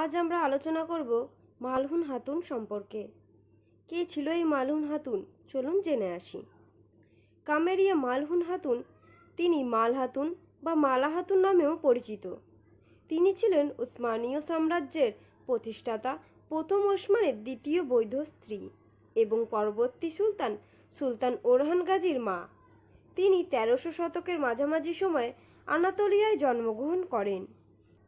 আজ আমরা আলোচনা করব মালহুন হাতুন সম্পর্কে। কে ছিল এই মালহুন হাতুন? চলুন জেনে আসি। কামেরিয়া মালহুন হাতুন তিনি মাল হাতুন বা মালা হাতুন নামেও পরিচিত। তিনি ছিলেন উসমানীয় সাম্রাজ্যের প্রতিষ্ঠাতা, প্রথম ওসমানের দ্বিতীয় বৈধ স্ত্রী এবং পরবর্তী সুলতান সুলতান ওরহান গাজীর মা। তিনি তেরোশো শতকের মাঝামাঝি সময়ে আনাতোলিয়ায় জন্মগ্রহণ করেন।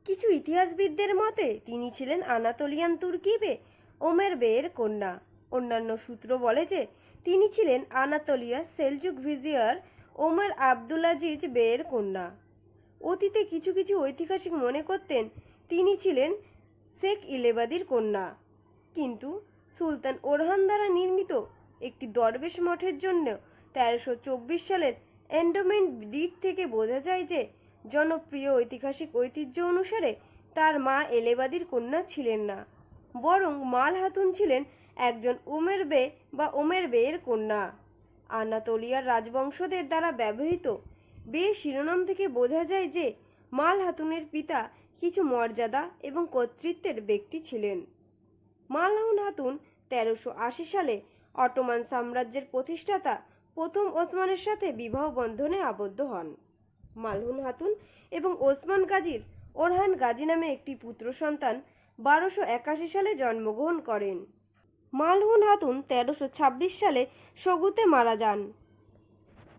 কিছু ইতিহাসবিদদের মতে, তিনি ছিলেন আনাতোলিয়ান তুর্কি বে ওমের বেয়ের কন্যা। অন্যান্য সূত্র বলে যে, তিনি ছিলেন আনাতোলিয়ার সেলজুক ভিজিয়ার ওমর আবদুলাজিজ বেয়ের কন্যা। অতীতে কিছু কিছু ঐতিহাসিক মনে করতেন, তিনি ছিলেন শেখ ইলেবাদির কন্যা। কিন্তু সুলতান ওরহান দ্বারা নির্মিত একটি দরবেশ মঠের জন্য তেরোশো চব্বিশ সালের এন্ডোমেন্ট ডিড থেকে বোঝা যায় যে জনপ্রিয় ঐতিহাসিক ঐতিহ্য অনুসারে তার মা এলেবাদির কন্যা ছিলেন না, বরং মাল হাতুন ছিলেন একজন উমের বে বা ওমের বেয়ের কন্যা। আনাতোলিয়ার রাজবংশদের দ্বারা ব্যবহৃত বে শিরোনাম থেকে বোঝা যায় যে মাল হাতুনের পিতা কিছু মর্যাদা এবং কর্তৃত্বের ব্যক্তি ছিলেন। মালহুন হাতুন তেরোশো আশি সালে অটোমান সাম্রাজ্যের প্রতিষ্ঠাতা প্রথম ওসমানের সাথে বিবাহ বন্ধনে আবদ্ধ হন। মালহুন হাতুন এবং ওসমান গাজীর ওরহান গাজী নামে একটি পুত্র সন্তান বারোশো একাশি সালে জন্মগ্রহণ করেন। মালহুন হাতুন তেরোশো ছাব্বিশ সালে সগুতে মারা যান।